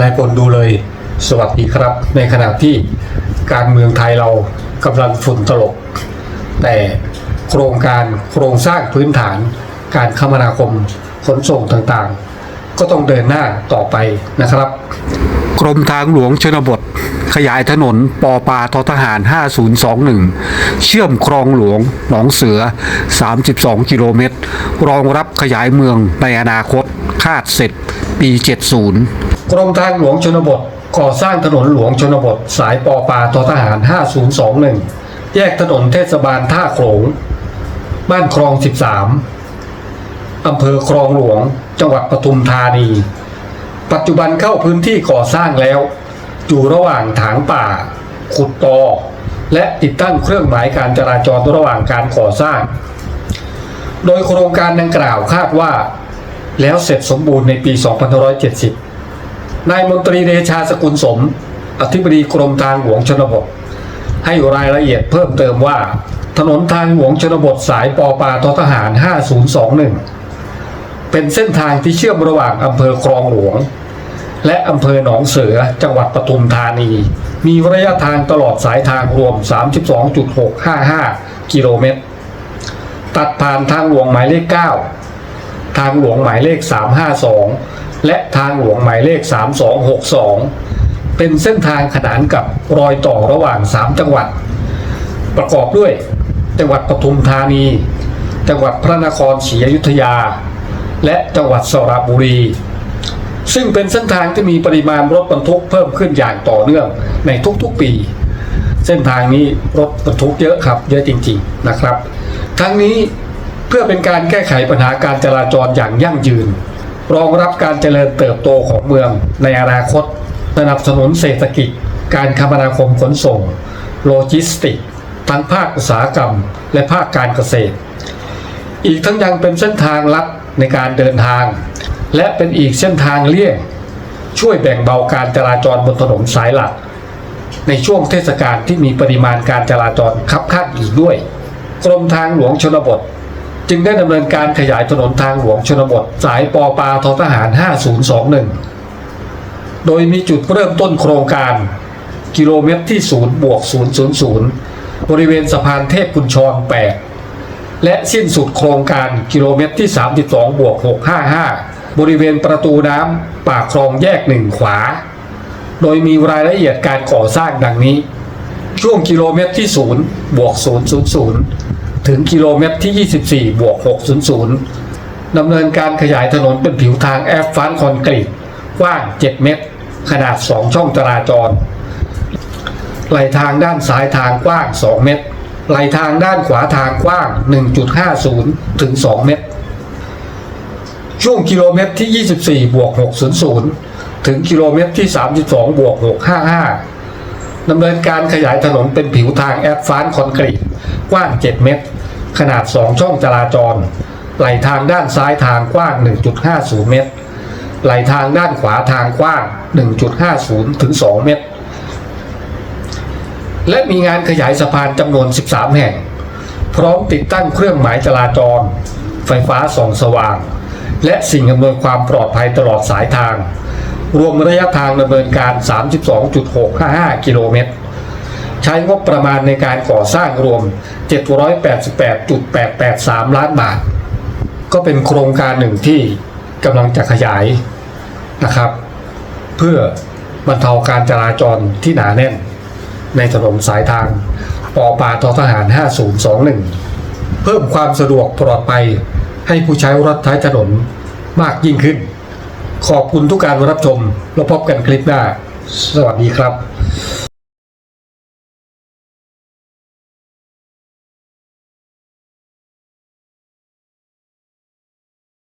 นายพลดูเลย สวัสดีครับ ในขณะที่การเมืองไทยเรากำลังฝุ่นตลบแต่โครงการโครงสร้างพื้นฐานการคมนาคมขนส่งต่างๆ ก็ต้องเดินหน้าต่อไปนะครับ กรมทางหลวงชนบท ขยายถนนปอปาททหาร 5021 เชื่อมคลองหลวงหนองเสือ 32 กิโลเมตร รองรับขยายเมืองในอนาคตคาดเสร็จปี 70 กรมทางหลวงชนบทก่อสร้างถนนหลวงชนบท สายปอปาททหาร 5021 แยกถนนเทศบาลท่าโขลง บ้านคลอง 13 อำเภอคลองหลวง จังหวัดปทุมธานี ปัจจุบันเข้าพื้นที่ก่อสร้างแล้ว อยู่ระหว่างถางป่า ขุดตอ และติดตั้งเครื่องหมายการจราจรระหว่างการก่อสร้าง โดยโครงการดังกล่าวคาดว่า แล้วเสร็จสมบูรณ์ในปี 2570 นายมนตรีเดชาสกุลสม อธิบดีกรมทางหลวงชนบท ให้รายละเอียดเพิ่มเติมว่า ถนนทางหลวงชนบทสายปอปาททหาร 5021 เป็นเส้นทางที่เชื่อมระหว่างอำเภอคลองหลวง และอำเภอหนองเสือจังหวัดปทุมธานี มีระยะทางตลอดสายทางรวม 32.655 กิโลเมตร ตัดผ่านทางหลวงหมายเลข 9 ทางหลวงหมายเลข 352 และทางหลวงหมายเลข 3262 เป็นเส้นทางขนานกับรอยต่อระหว่าง 3 จังหวัด ประกอบด้วย จังหวัดปทุมธานี จังหวัดพระนครศรีอยุธยา และจังหวัดสระบุรี ซึ่งเป็นเส้นทางที่มีปริมาณรถบรรทุกเพิ่มขึ้นอย่างต่อเนื่องในทุกๆปี เส้นทางนี้รถบรรทุกเยอะครับ เยอะจริง ๆนะครับ ทั้งนี้เพื่อเป็นการแก้ไขปัญหาการจราจรอย่างยั่งยืน รองรับการเจริญเติบโตของเมืองในอนาคตสนับสนุนเศรษฐกิจ การคมนาคมขนส่ง โลจิสติก ทั้งภาคอุตสาหกรรม และภาคการเกษตร อีกทั้งยังเป็นเส้นทางลัดในการเดินทาง และเป็นอีกเส้นทางเลี่ยง ช่วยแบ่งเบาการจราจรบนถนนสายหลัก ในช่วงเทศกาลที่มีปริมาณการจราจรคับข้างอีกด้วย กรมทางหลวงชนบท จึงได้ดำเนินการขยายถนนทางหลวงชนบท สายปอปาททหาร 5021 โดยมีจุดเริ่มต้นโครงการ กิโลเมตรที่ 0 บวก 000 บริเวณสะพานเทพกุญชร 8 และสิ้นสุดโครงการกิโลเมตรที่ 32 บวก 655 บริเวณประตูน้ำปากคลองแยกหนึ่งขวา โดยมีรายละเอียดการก่อสร้างดังนี้ ช่วงกิโลเมตรที่ 0 บวก 000 ถึงกิโลเมตรที่ 24 บวก 600ดำเนินการขยายถนนเป็นผิวทางแอฟฟานคอนกรีตกว้าง 7 เมตร ขนาด 2 ช่องจราจร ไหลทางด้านซ้ายทางกว้าง 2 เมตร ไหลทางด้านขวาทางกว้าง 1.50 ถึง 2 เมตร ช่วงกิโลเมตรที่ 24 บวก 600 ถึงกิโลเมตรที่ 32 บวก 655ดำเนินการขยายถนนเป็นผิวทางแอดฟานคอนกรีตกว้าง 7 เมตร ขนาด 2 ช่องจราจร ไหลทางด้านซ้ายทางกว้าง 1.50 เมตร ไหลทางด้านขวาทางกว้าง 1.50 ถึง 2 เมตร และมีงานขยายสะพานจำนวน 13 แห่ง พร้อมติดตั้งเครื่องหมายจราจร ไฟฟ้าส่องสว่าง และสิ่งอำนวยความปลอดภัยตลอดสายทาง รวมระยะทางดำเนินการ 32.655 กิโลเมตรใช้งบประมาณในการก่อสร้างรวม 788.883 ล้านบาท ก็เป็นโครงการหนึ่งที่กำลังจะขยายนะครับ เพื่อบรรเทาการจราจรที่หนาแน่น ในถนนสายทางปอปาททหาร 5021 เพิ่มความสะดวกปลอดภัยให้ผู้ใช้รถใช้ถนนมากยิ่งขึ้น ขอบคุณทุกการรับชม แล้วพบกันคลิปหน้า สวัสดีครับ